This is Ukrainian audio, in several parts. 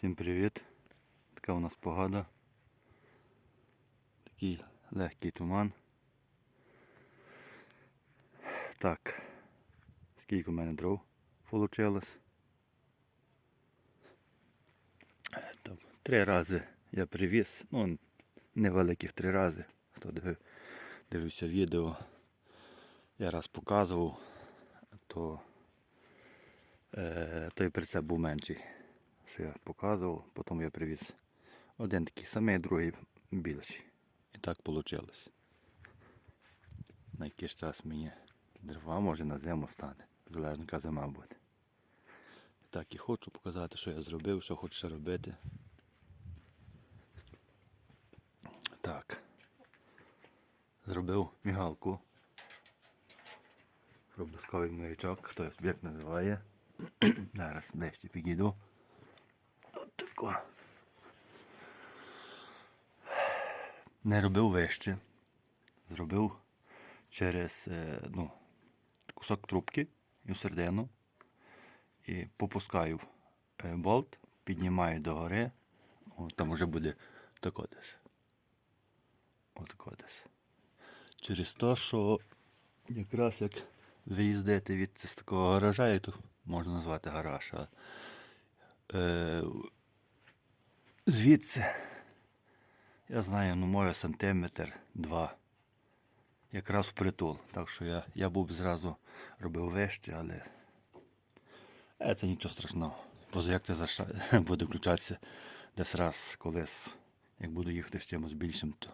Всім привіт. Така у нас погода. Такий легкий туман. Так. Скільки у мене дров вийшло? Три рази я привіз. Ну, невеликих три рази. Хто дивився відео, я раз показував, то е, той прицеп був менший що я показував, потім я привіз один такий самий, другий більший. І так вийшло. На якийсь час мені дрова може на зиму стане. Залежно яка зима буде. Так і хочу показати, що я зробив, що хочу робити. Так. Зробив мігалку. Проблисковий маячок, хто як називає. Зараз ближче підійду. От. Не робив вище. Зробив через е, ну, кусок трубки і середину. І попускаю е, болт, піднімаю догори. О, там вже буде тако десь. Отако десь. Через те, що якраз як ви їздите від такого гаража, як тут можна назвати гараж, а е, звідси, я знаю, ну може сантиметр два. Якраз в притул. Так що я, я був зразу робив вище, але е, це нічого страшного. Поза як це заша- буде включатися десь раз колись, як буду їхати з чимось більшим, то.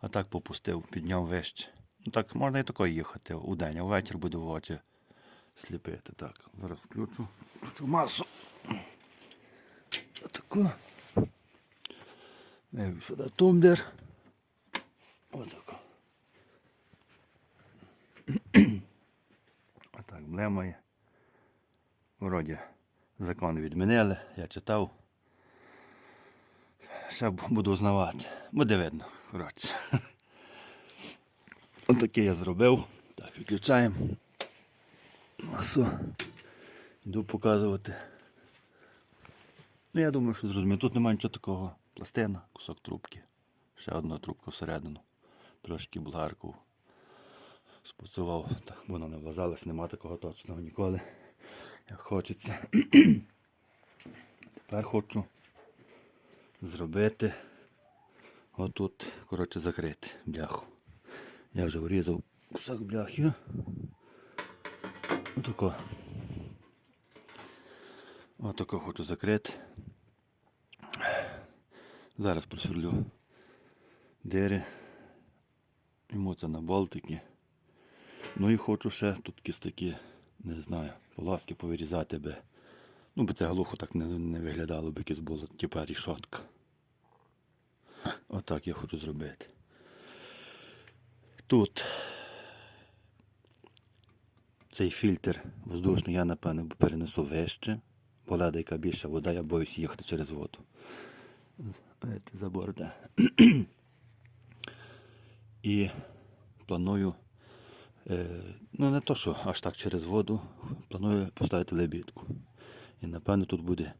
А так попустив, підняв вище. Ну так можна і тако їхати у день, а ввечері буду в очі сліпити. Так, зараз включу. Включу масу. Отако. Сюди тумблер. Отако. Отак блемає. Вроді закон відмінили, я читав. Ще буду узнавати. Буде видно, коротше. Отаке я зробив. Так, відключаємо. Масу. Йду показувати. Ну, я думаю, що зрозумію. Тут немає нічого такого. Пластина, кусок трубки. Ще одна трубка всередину. Трошки болгарку спуцував. Так, воно не ввазалось, нема такого точного ніколи. Як хочеться. Тепер хочу зробити отут, коротше, закрити бляху. Я вже врізав кусок бляхи. Отако. Отако хочу закрити. Зараз просверлю дири. Йому це на болтики. Ну і хочу ще тут якісь такі, не знаю, полоски повирізати би. Ну, би це глухо так не, не виглядало, би якесь було, типа рішотка. Отак я хочу зробити. Тут цей фільтр воздушний я, напевно, перенесу вище, бо леда яка більша вода, я боюсь їхати через воду. Е, Забор де. І планую, е, ну не то, що аж так через воду, планую поставити лебідку. І напевно тут буде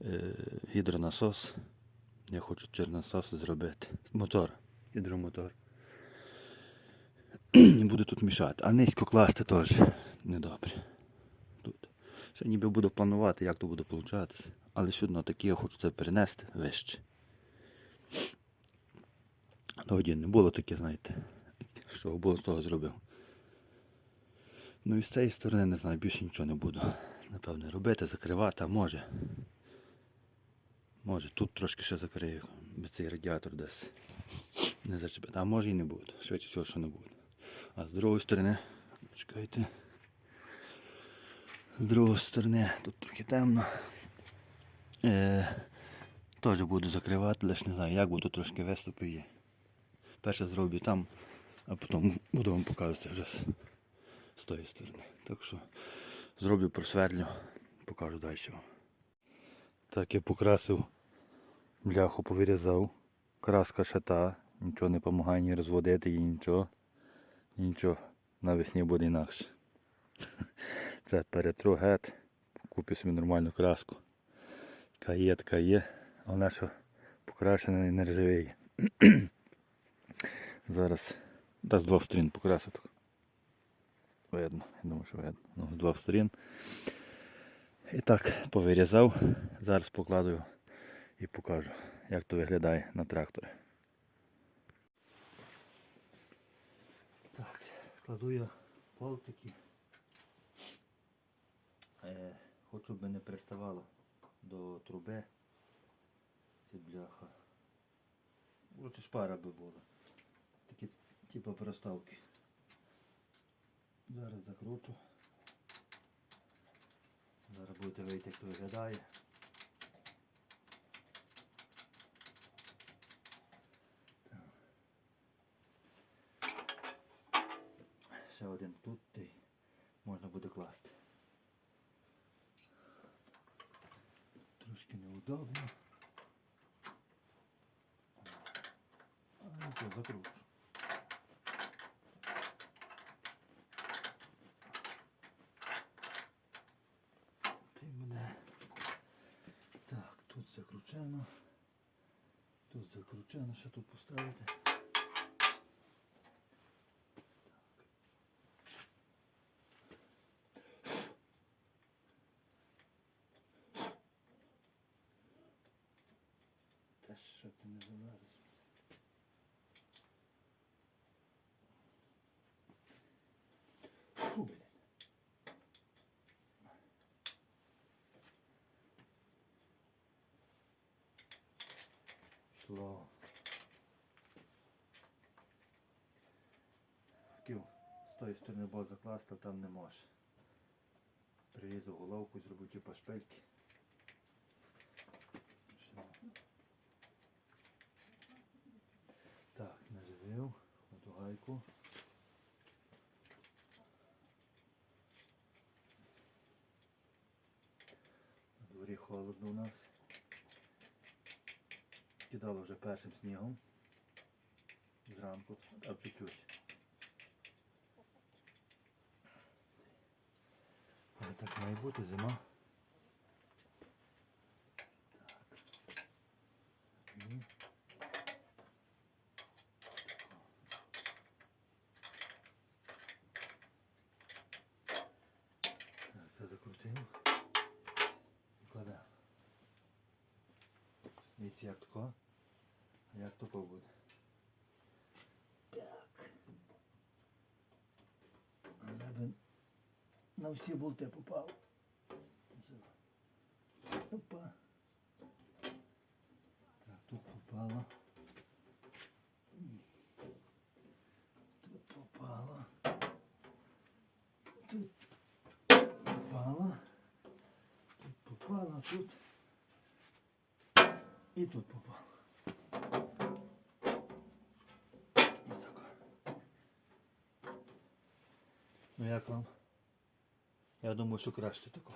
е, гідронасос. Я хочу через насос зробити. Мотор, гідромотор. Не буду тут мішати. А низько класти теж недобре. Ще ніби буду планувати, як то буде получатися. Але все одно такі я хочу це перенести вище. Тоді не було таке, знаєте, що було з того зробив. Ну і з цієї сторони не знаю, більше нічого не буду. Напевне, робити, закривати, а може. Може, тут трошки ще закрию, би цей радіатор десь не зачепити. А може і не буде. Швидше всього, що не буде. А з другої сторони, чекайте. З другої сторони, тут трохи темно. Е, теж буду закривати, лише не знаю, як буду трошки виступи є. Перше зроблю там, а потім буду вам показувати вже з, з тої сторони. Так що зроблю просверлю, покажу далі. Так я покрасив, бляху повирізав. Краска ще та, нічого не допомагає ні розводити її, нічого. Нічого, навесні буде інакше. Це перетру гет, куплю собі нормальну краску. Каєтка є, вона що покрашена і не ржавіє. Зараз та з двох сторін покрасив. Видно, я думаю, що видно. Ну, з двох сторін. І так, повирізав. Зараз покладу і покажу, як то виглядає на тракторі. Так, кладу я болтики. Е, хочу, щоб не приставало до труби. Це бляха. Лучше шпара би була. Такі типу проставки. Зараз закручу. Зараз будете видіти, як то виглядає. Ще один тут й можна буде класти. Неудобно. А нічого, закручу. Ти мене. Так, тут закручено. Тут закручено, що тут поставити. Шло. Хотів з тої сторони бок закласти, там не може. Прирізав головку, зробив типу шпильки. Так, наживив оту гайку. На дворі холодно у нас. Кидало вже першим снігом. Зранку, а чуть-чуть. Так має бути зима. Так. Ні. Так, це закрутив. І кладемо. Дивіться, як тако, а як тако буде. Так. Але би на всі болти попав. Опа. Так, тут попало. Тут попало. Тут попало. Тут попало, тут. І тут попало. Ну як вам? Я думаю, що краще тако.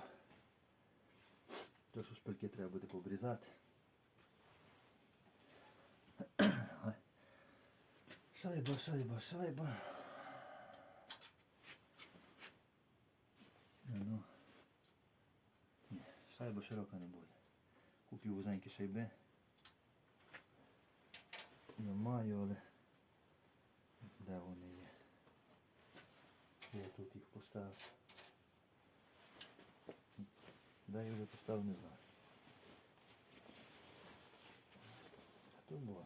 То що шпильки треба буде пообрізати. Шайба, шайба, шайба. Ну. Ні, шайба широка не буде. Купив вузенькі шайби. Не маю, але де вони є? Я тут їх поставив. Де я вже поставив, не знаю. Тут було.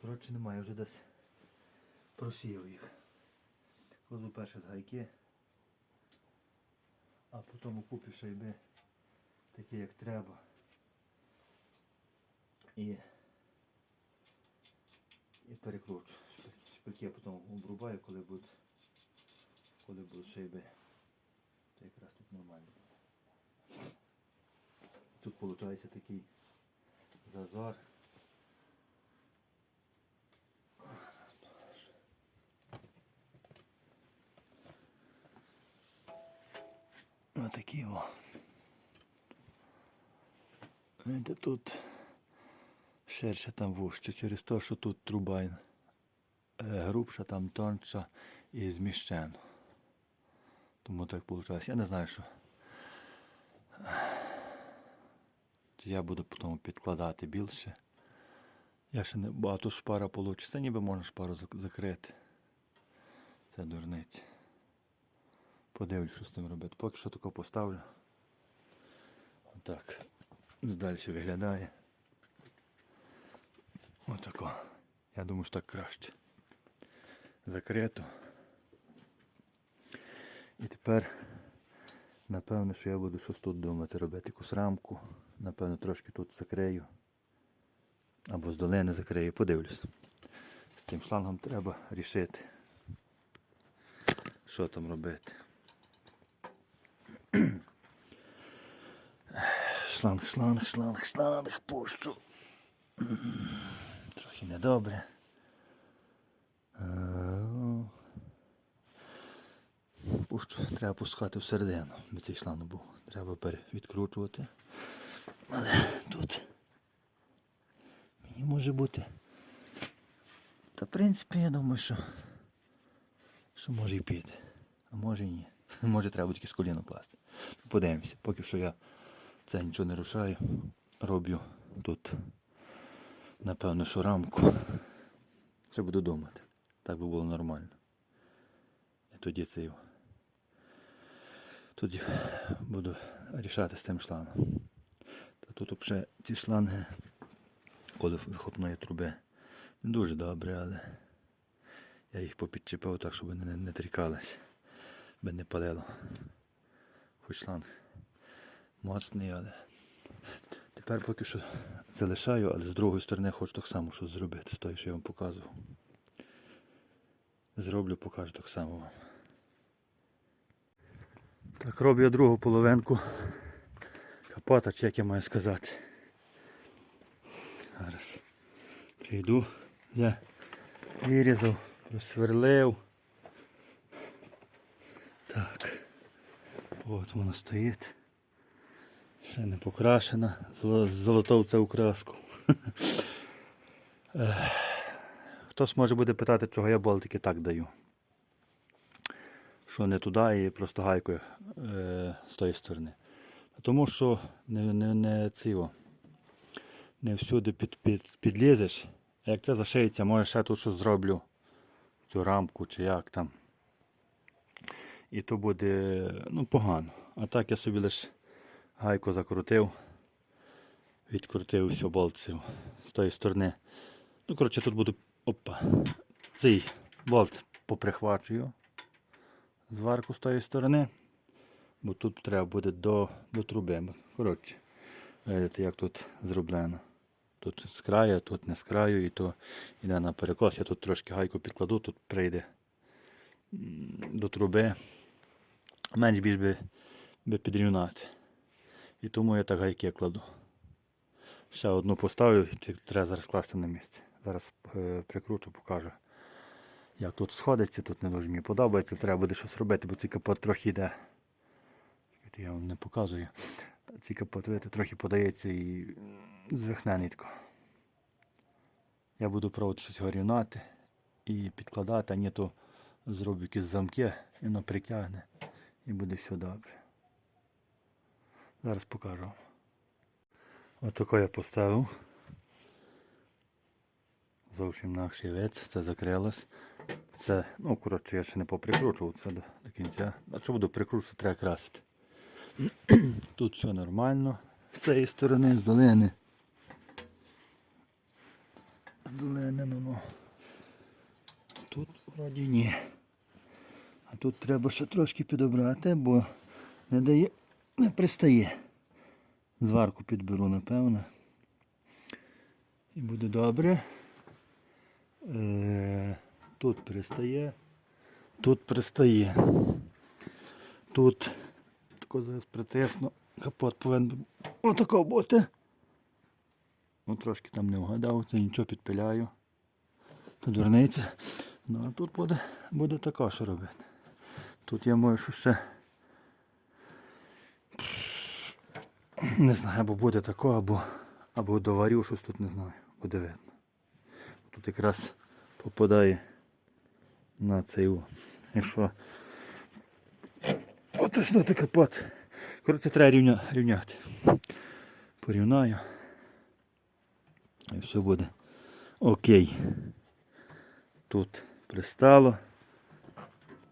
Коротше немає, вже десь просіяв їх. Кладу перше з гайки, а потім у шайби такі як треба. І, і перекручу. Шпиль- Шпильки я потім обрубаю, коли будуть, коли будуть шайби. То якраз тут нормально. Тут виходить такий зазор. Отакі о. Тут ширше там вужче, через те, що тут труба е, грубша, там тонша і зміщено. Тому так вийшло. Я не знаю, що я буду потім підкладати більше. Я ще не багато шпара получу. Це ніби можна шпару закрити. Це дурниці. Подивлюсь, що з цим робити. Поки що тако поставлю. Отак. Далі виглядає. Отако. Я думаю, що так краще. Закрито. І тепер, напевно, що я буду щось тут думати робити. Якусь рамку. Напевно, трошки тут закрию. Або з долини закрию, подивлюсь. З цим шлангом треба рішити. Що там робити. Шланг, шланг, шланг, шланг, пущу. Трохи недобре. Е, Пущу, треба пускати всередину, бо цей шланг був. Треба перевідкручувати. Але тут мені може бути. Та в принципі я думаю, що, що може і піде. А може і ні. Може треба тільки з коліна класти. Подивимося, поки що я це нічого не рушаю. Роблю тут, напевно, що рамку. Ще буду думати. Так би було нормально. І тоді це його. Тоді буду рішати з тим шлангом. Та тут взагалі ці шланги коли вихопної труби не дуже добре, але я їх попідчепив так, щоб вони не, не трікались, би не палило. Хоч шланг моцний, але тепер поки що залишаю, але з другої сторони хочу так само щось зробити, з тої, що я вам показував. Зроблю, покажу так само вам. Так, роблю я другу половинку капота, чи як я маю сказати. Зараз прийду, я вирізав, розсверлив. Так. От вона стоїть. Ще не покрашена. Золо- Золотов це украску. Хтось може буде питати, чого я болтики так даю. Що не туди і просто гайкою е, з тої сторони. Тому що не, не, не ціво не всюди під, під, підлізеш. А як це зашиється, може ще тут щось зроблю. Цю рамку чи як там. І то буде ну, погано. А так я собі лише гайку закрутив, відкрутив все болтців з тої сторони. Ну, коротше, тут буду опа. Цей болт поприхвачую зварку з тої сторони. Бо тут треба буде до, до труби. Коротше, видите, як тут зроблено. Тут з краю, тут не з краю, і то йде на перекос. Я тут трошки гайку підкладу, тут прийде до труби. Менш більш би, би підрівнати. І тому я так гайки кладу. Ще одну поставлю, треба зараз класти на місце. Зараз е, прикручу, покажу. Як тут сходиться, тут не дуже мені подобається, треба буде щось робити, бо цей капот трохи йде. Я вам не показую. Цей капот, видите, трохи подається і звихне нитко. Я буду пробувати щось його і підкладати, а ні то зроблю якісь замки і воно притягне і буде все добре. Зараз покажу. вам. Отако я поставив. Зовсім інакший вид, це закрилось. Це, ну коротше, я ще не поприкручував це до, до кінця. А що буду прикручувати, треба красити. Тут все нормально. З цієї сторони, з долини. З долини, ну ну. Тут вроді ні. А тут треба ще трошки підобрати, бо не дає, не пристає. Зварку підберу, напевно. І буде добре. Е, тут пристає. Тут пристає. Тут тако зараз притисну. Капот повинен отако бути. Ну трошки там не вгадав, це нічого підпиляю. То дурниця. Ну а тут буде, буде тако що робити. Тут я можу ще. Не знаю, або буде тако, або, або доварю щось тут не знаю. Буде видно. Тут якраз попадає на цей. о. Якщо Отиснути капот. Коротше, треба рівня, рівняти. Порівняю. І все буде окей. Тут пристало.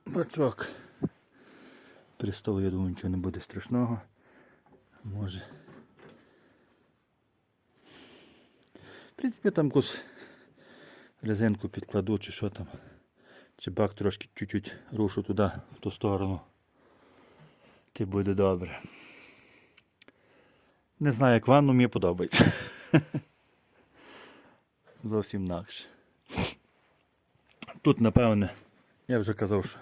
Бачок. Пристало, я думаю, нічого не буде страшного. Може. В принципі, там якусь резинку підкладу чи що там. Чи бак трошки чуть-чуть рушу туди, в ту сторону. Ти буде добре. Не знаю, як вам, але мені подобається. Зовсім інакше. Тут, напевне, я вже казав, що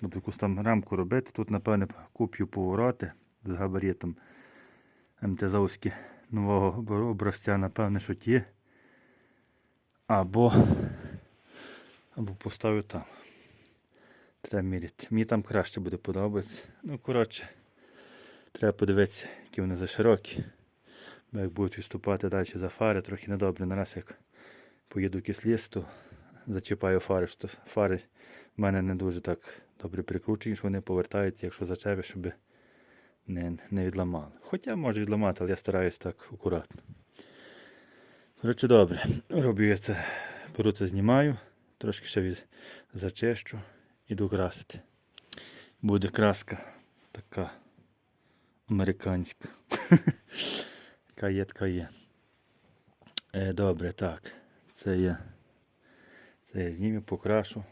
буду якусь там рамку робити. Тут, напевне, куп'ю повороти з габаритом МТЗовські нового образця, напевне, що ті. Або, або поставлю там. Треба міряти. Мені там краще буде подобатися. Ну, коротше, треба подивитися, які вони за широкі. Бо як будуть відступати далі за фари, трохи недобре. Нараз як поїду то зачіпаю фари. що Фари в мене не дуже так добре прикручені, що вони повертаються, якщо зачепиш, щоб не, не відламали. Хоча може відламати, але я стараюсь так акуратно. Коротше, добре. Роблю я це, беру це знімаю, трошки ще зачищу, іду красити. Буде краска така американська. Така є, така є. Е, добре, так. Це я. Це я зніму, покрашу.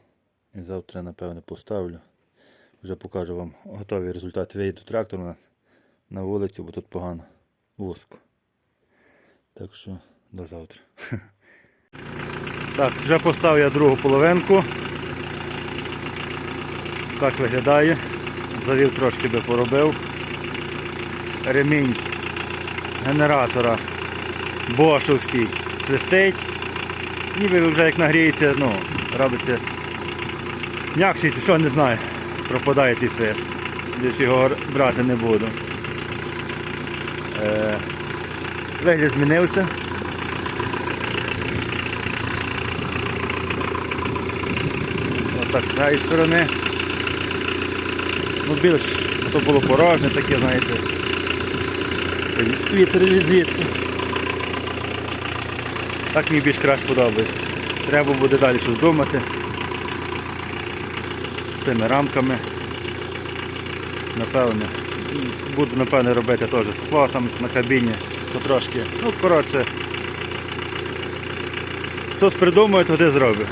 І завтра, напевне, поставлю. Вже покажу вам готовий результат. Вийду трактор на, на вулицю, бо тут погано вузько. Так що до завтра. Так, вже поставив я другу половинку. Так виглядає. Завів трошки би поробив. Ремінь генератора бошовський свистить. Ніби вже як нагріється, ну, робиться м'якший чи що, не знаю. Пропадає той свист. Десь його брати не буду. Е, вигляд змінився. Отак з цієї сторони. Ну більш то було порожнє таке, знаєте. Вітер звідси. Так мені більш краще подобається. Треба буде далі щось думати. Цими рамками. Напевне. Буду напевне робити теж з флотом на кабіні. Потрошки. Ну, коротше. Хтось придумає, то де зробить.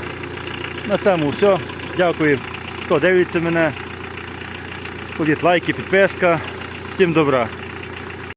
На цьому все. Дякую, хто дивиться мене. Ходіть лайки, підписка. Всім добра.